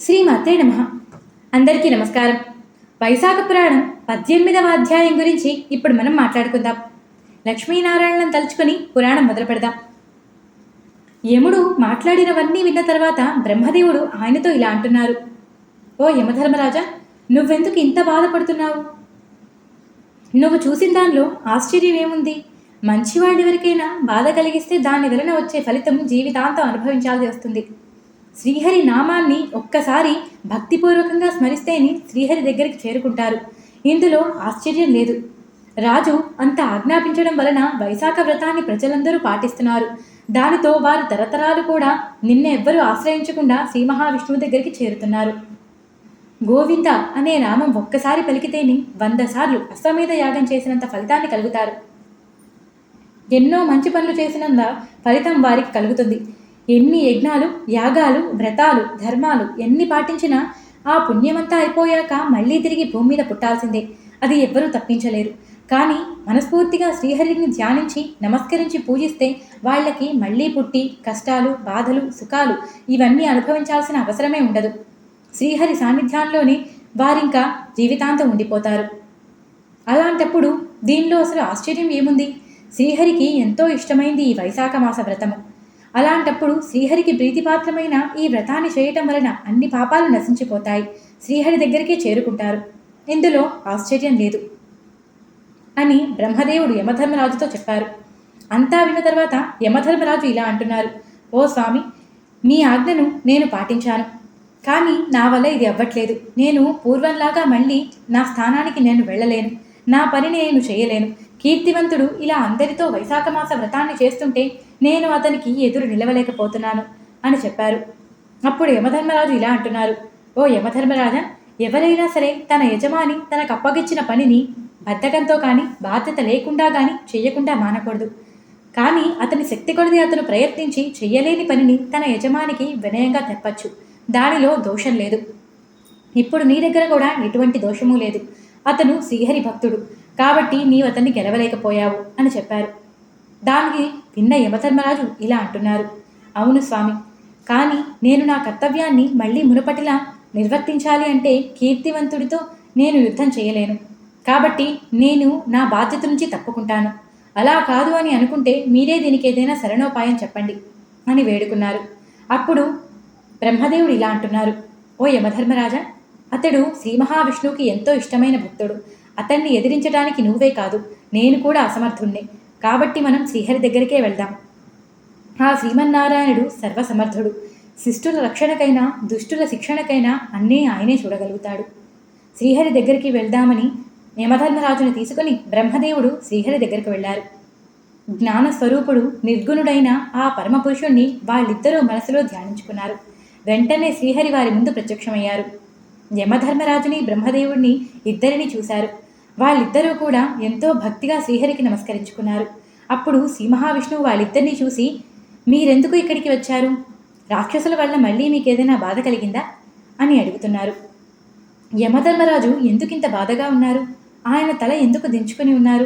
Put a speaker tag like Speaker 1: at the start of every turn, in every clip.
Speaker 1: శ్రీమాత్రే నమ. అందరికీ నమస్కారం. వైశాఖ పురాణం పద్దెనిమిదవ అధ్యాయం గురించి ఇప్పుడు మనం మాట్లాడుకుందాం. లక్ష్మీనారాయణను తలుచుకొని పురాణం మొదలు పెడదాం యముడు మాట్లాడినవన్నీ విన్న తర్వాత బ్రహ్మదేవుడు ఆయనతో ఇలా అంటున్నారు. ఓ యమధర్మరాజా నువ్వెందుకు ఇంత బాధపడుతున్నావు? నువ్వు చూసిన దానిలో ఆశ్చర్యం ఏముంది మంచివాడెవరికైనా బాధ కలిగిస్తే దాని వలన వచ్చే ఫలితం జీవితాంతం అనుభవించాల్సి వస్తుంది. శ్రీహరి నామాన్ని ఒక్కసారి భక్తిపూర్వకంగా స్మరిస్తేనే శ్రీహరి దగ్గరికి చేరుకుంటారు. ఇందులో ఆశ్చర్యం లేదు. రాజు అంత ఆజ్ఞాపించడం వలన వైశాఖ వ్రతాన్ని ప్రజలందరూ పాటిస్తున్నారు. దానితో వారు తరతరాలు కూడా నిన్న ఎవ్వరూ ఆశ్రయించకుండా శ్రీ మహావిష్ణువు దగ్గరికి చేరుతున్నారు. గోవింద అనే నామం ఒక్కసారి పలికితేనే వంద సార్లు అశ్వమేధ యాగం చేసినంత ఫలితాన్ని కలుగుతారు. ఎన్నో మంచి పనులు చేసినంత ఫలితం వారికి కలుగుతుంది. ఎన్ని యజ్ఞాలు యాగాలు వ్రతాలు ధర్మాలు ఎన్ని పాటించినా ఆ పుణ్యమంతా అయిపోయాక మళ్ళీ తిరిగి భూమి మీద పుట్టాల్సిందే. అది ఎవ్వరూ తప్పించలేరు. కానీ మనస్ఫూర్తిగా శ్రీహరిని ధ్యానించి నమస్కరించి పూజిస్తే వాళ్ళకి మళ్ళీ పుట్టి కష్టాలు బాధలు సుఖాలు ఇవన్నీ అనుభవించాల్సిన అవసరమే ఉండదు. శ్రీహరి సాన్నిధ్యాల్లోనే వారింకా జీవితాంతం ఉండిపోతారు. అలాంటప్పుడు దీనిలో అసలు ఆశ్చర్యం ఏముంది? శ్రీహరికి ఎంతో ఇష్టమైంది ఈ వైశాఖ మాస వ్రతము. అలాంటప్పుడు శ్రీహరికి ప్రీతిపాత్రమైన ఈ వ్రతాన్ని చేయటం వలన అన్ని పాపాలు నశించిపోతాయి. శ్రీహరి దగ్గరికే చేరుకుంటారు. ఇందులో ఆశ్చర్యం లేదు అని బ్రహ్మదేవుడు యమధర్మరాజుతో చెప్పారు. అంతా విన్న తర్వాత యమధర్మరాజు ఇలా అంటున్నారు. ఓ స్వామి మీ ఆజ్ఞను నేను పాటించాను. కానీ నా వల్ల ఇది అవ్వట్లేదు. నేను పూర్వంలాగా మళ్ళీ నా స్థానానికి నేను వెళ్ళలేను. నా పనిని నేను చేయలేను. కీర్తివంతుడు ఇలా అందరితో వైశాఖ మాస వ్రతాన్ని చేస్తుంటే నేను అతనికి ఎదురు నిలవలేకపోతున్నాను అని చెప్పారు. అప్పుడు యమధర్మరాజు ఇలా అంటున్నారు. ఓ యమధర్మరాజా ఎవరైనా సరే తన యజమాని తనకు అప్పగించిన పనిని బద్ధకంతో కానీ బాధ్యత లేకుండా కానీ చేయకుండా మానకూడదు. కానీ అతని శక్తి కొలది అతను ప్రయత్నించి చెయ్యలేని పనిని తన యజమానికి వినయంగా తెప్పచ్చు. దానిలో దోషం లేదు. ఇప్పుడు నీ దగ్గర కూడా ఎటువంటి దోషము లేదు. అతను శ్రీహరి భక్తుడు కాబట్టి నీవు అతన్ని గెలవలేకపోయావు అని చెప్పారు. దానికి విన్న యమధర్మరాజు ఇలా అంటున్నారు. అవును స్వామి కానీ నేను నా కర్తవ్యాన్ని మళ్ళీ మునుపటిలా నిర్వర్తించాలి అంటే కీర్తివంతుడితో నేను యుద్ధం చేయలేను. కాబట్టి నేను నా బాధ్యత నుంచి తప్పుకుంటాను. అలా కాదు అని అనుకుంటే మీరే దీనికి ఏదైనా శరణోపాయం చెప్పండి అని వేడుకున్నారు. అప్పుడు బ్రహ్మదేవుడు ఇలా అంటున్నారు. ఓ యమధర్మరాజా అతడు శ్రీ మహావిష్ణువుకి ఎంతో ఇష్టమైన భక్తుడు. అతన్ని ఎదిరించడానికి నువ్వే కాదు నేను కూడా అసమర్థుణ్ణి. కాబట్టి మనం శ్రీహరి దగ్గరికే వెళ్దాం. ఆ శ్రీమన్నారాయణుడు సర్వసమర్థుడు. శిష్టుల రక్షణకైనా దుష్టుల శిక్షణకైనా అన్నీ ఆయనే చూడగలుగుతాడు. శ్రీహరి దగ్గరికి వెళ్దామని యమధర్మరాజుని తీసుకుని బ్రహ్మదేవుడు శ్రీహరి దగ్గరికి వెళ్ళారు. జ్ఞానస్వరూపుడు నిర్గుణుడైన ఆ పరమపురుషుణ్ణి వాళ్ళిద్దరూ మనసులో ధ్యానించుకున్నారు. వెంటనే శ్రీహరి వారి ముందు ప్రత్యక్షమయ్యారు. యమధర్మరాజుని బ్రహ్మదేవుడిని ఇద్దరిని చూశారు. వాళ్ళిద్దరూ కూడా ఎంతో భక్తిగా శ్రీహరికి నమస్కరించుకున్నారు. అప్పుడు శ్రీ మహావిష్ణువు వాళ్ళిద్దరినీ చూసి మీరెందుకు ఇక్కడికి వచ్చారు? రాక్షసుల వల్ల మళ్ళీ మీకు ఏదైనా బాధ కలిగిందా? అని అడుగుతున్నారు. యమధర్మరాజు ఎందుకింత బాధగా ఉన్నారు? ఆయన తల ఎందుకు దించుకుని ఉన్నారు?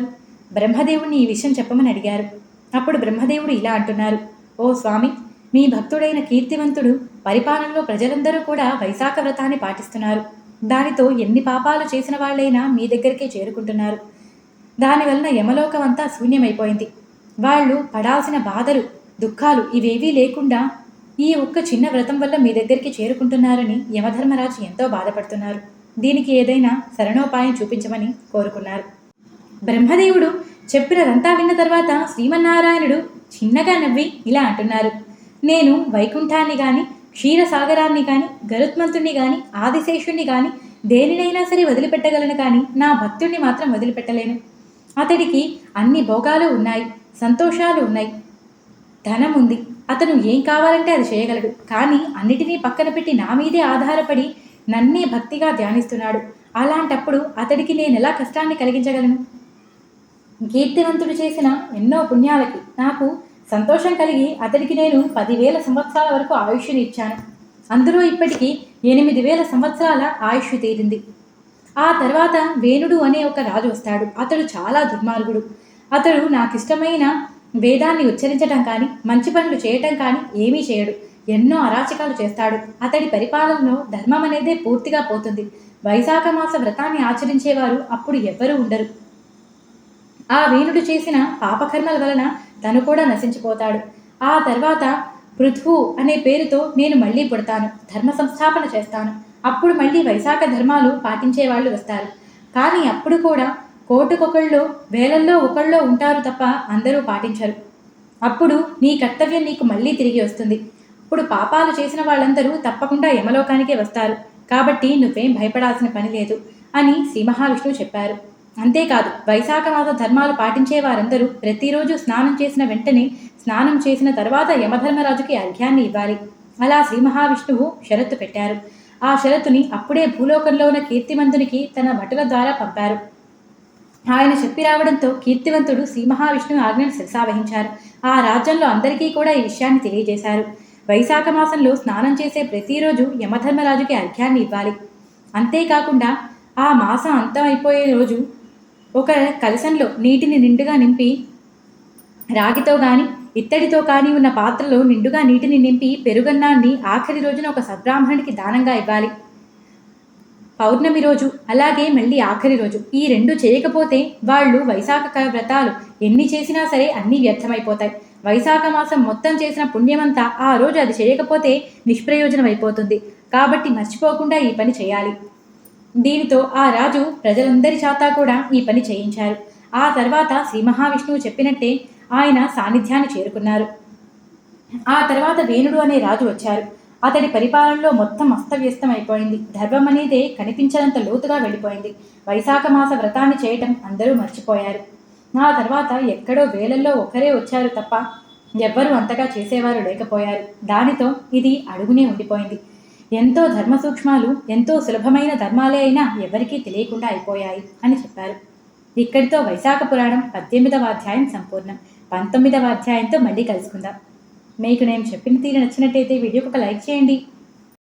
Speaker 1: బ్రహ్మదేవుణ్ణి ఈ విషయం చెప్పమని అడిగారు. అప్పుడు బ్రహ్మదేవుడు ఇలా అంటున్నారు. ఓ స్వామి మీ భక్తుడైన కీర్తివంతుడు పరిపాలనలో ప్రజలందరూ కూడా వైశాఖ వ్రతాన్ని పాటిస్తున్నారు. దానితో ఎన్ని పాపాలు చేసిన వాళ్ళైనా మీ దగ్గరికే చేరుకుంటున్నారు. దానివలన యమలోకం అంతా శూన్యమైపోయింది. వాళ్ళు పడాల్సిన బాధలు దుఃఖాలు ఇవేవీ లేకుండా ఈ ఒక్క చిన్న వ్రతం వల్ల మీ దగ్గరికి చేరుకుంటున్నారని యమధర్మరాజు ఎంతో బాధపడుతున్నారు. దీనికి ఏదైనా శరణోపాయం చూపించమని కోరుకున్నారు. బ్రహ్మదేవుడు చెప్పినదంతా విన్న తర్వాత శ్రీమన్నారాయణుడు చిన్నగా నవ్వి ఇలా అంటున్నారు. నేను వైకుంఠాన్ని కానీ క్షీరసాగరాన్ని కానీ గరుత్మంతుణ్ణి కానీ ఆదిశేషుణ్ణి కానీ దేనినైనా సరే వదిలిపెట్టగలను కానీ నా భక్తుణ్ణి మాత్రం వదిలిపెట్టలేను. అతడికి అన్ని భోగాలు ఉన్నాయి సంతోషాలు ఉన్నాయి. ధనం ఉంది అతను ఏం కావాలంటే అది చేయగలడు. కానీ అన్నిటినీ పక్కన పెట్టి నా మీదే ఆధారపడి నన్నే భక్తిగా ధ్యానిస్తున్నాడు. అలాంటప్పుడు అతడికి నేను ఎలా కష్టాన్ని కలిగించగలను? కీర్తివంతుడు చేసిన ఎన్నో పుణ్యాలకి నాకు సంతోషం కలిగి అతడికి నేను పదివేల సంవత్సరాల వరకు ఆయుష్ని ఇచ్చాను. అందులో ఇప్పటికీ ఎనిమిది వేల సంవత్సరాల ఆయుష్ తీరింది. ఆ తర్వాత వేణుడు అనే ఒక రాజు వస్తాడు. అతడు చాలా దుర్మార్గుడు. అతడు నాకు ఇష్టమైన వేదాన్ని ఉచ్చరించడం కానీ మంచి పనులు చేయటం కానీ ఏమీ చేయడు. ఎన్నో అరాచకాలు చేస్తాడు. అతడి పరిపాలనలో ధర్మం అనేదే పూర్తిగా పోతుంది. వైశాఖ మాస వ్రతాన్ని ఆచరించేవారు అప్పుడు ఎవ్వరూ ఉండరు. ఆ వీణుడు చేసిన పాపకర్మల వలన తను కూడా నశించిపోతాడు. ఆ తర్వాత పృథ్వు అనే పేరుతో నేను మళ్ళీ పుడతాను ధర్మ సంస్థాపన చేస్తాను. అప్పుడు మళ్ళీ వైశాఖ ధర్మాలు పాటించే వాళ్ళు వస్తారు. కానీ అప్పుడు కూడా కోటుకొకళ్ళు వేలల్లో ఒకళ్ళో ఉంటారు తప్ప అందరూ పాటించరు. అప్పుడు నీ కర్తవ్యం నీకు మళ్ళీ తిరిగి వస్తుంది. ఇప్పుడు పాపాలు చేసిన వాళ్ళందరూ తప్పకుండా యమలోకానికే వస్తారు. కాబట్టి నువ్వేం భయపడాల్సిన పని లేదు అని శ్రీ మహావిష్ణువు చెప్పారు. అంతేకాదు వైశాఖ మాస ధర్మాలు పాటించే వారందరూ ప్రతిరోజు స్నానం చేసిన వెంటనే స్నానం చేసిన తర్వాత యమధర్మరాజుకి అర్ఘ్యాన్ని ఇవ్వాలి. అలా శ్రీ మహావిష్ణువు షరత్తు పెట్టారు. ఆ షరతుని అప్పుడే భూలోకంలో ఉన్న కీర్తిమంతునికి తన భటుల ద్వారా పంపారు. ఆయన చెప్పి రావడంతో కీర్తివంతుడు శ్రీ మహావిష్ణువు ఆజ్ఞను శిరసావహించారు. ఆ రాజ్యంలో అందరికీ కూడా ఈ విషయాన్ని తెలియజేశారు. వైశాఖ మాసంలో స్నానం చేసే ప్రతిరోజు యమధర్మరాజుకి అర్ఘ్యాన్ని ఇవ్వాలి. అంతేకాకుండా ఆ మాసం అంతం అయిపోయే రోజు ఒక కలసంలో నీటిని నిండుగా నింపి రాగితో గాని ఇత్తడితో కానీ ఉన్న పాత్రలో నిండుగా నీటిని నింపి పెరుగన్నాన్ని ఆఖరి రోజున ఒక సద్బ్రాహ్మణుడికి దానంగా ఇవ్వాలి. పౌర్ణమి రోజు అలాగే మళ్ళీ ఆఖరి రోజు. ఈ రెండు చేయకపోతే వాళ్ళు వైశాఖ క- వ్రతాలు ఎన్ని చేసినా సరే అన్నీ వ్యర్థమైపోతాయి. వైశాఖ మాసం మొత్తం చేసిన పుణ్యమంతా ఆ రోజు అది చేయకపోతే నిష్ప్రయోజనం అయిపోతుంది కాబట్టి మర్చిపోకుండా ఈ పని చేయాలి. దీనితో ఆ రాజు ప్రజలందరి చేత కూడా ఈ పని చేయించారు. ఆ తర్వాత శ్రీ మహావిష్ణువు చెప్పినట్టే ఆయన సాన్నిధ్యాన్ని చేరుకున్నారు. ఆ తర్వాత వేణుడు అనే రాజు వచ్చారు. అతడి పరిపాలనలో మొత్తం అస్తవ్యస్తం అయిపోయింది ధర్మం అనేదే కనిపించనంత లోతుగా వెళ్ళిపోయింది. వైశాఖ మాస వ్రతాన్ని చేయటం అందరూ మర్చిపోయారు. ఆ తర్వాత ఎక్కడో వేలల్లో ఒకరే వచ్చారు తప్ప ఎవ్వరూ అంతగా చేసేవారు లేకపోయారు. దానితో ఇది అడుగునే ఉండిపోయింది. ఎంతో ధర్మ సూక్ష్మాలు ఎంతో సులభమైన ధర్మాలే అయినా ఎవరికీ తెలియకుండా అయిపోయాయి అని చెప్పారు. ఇక్కడితో వైశాఖ పురాణం పద్దెనిమిదవ అధ్యాయం సంపూర్ణం. పంతొమ్మిదవ అధ్యాయంతో మళ్ళీ కలుసుకుందాం. మీకు నేను చెప్పిన తీరు నచ్చినట్టయితే వీడియోకి ఒక లైక్ చేయండి.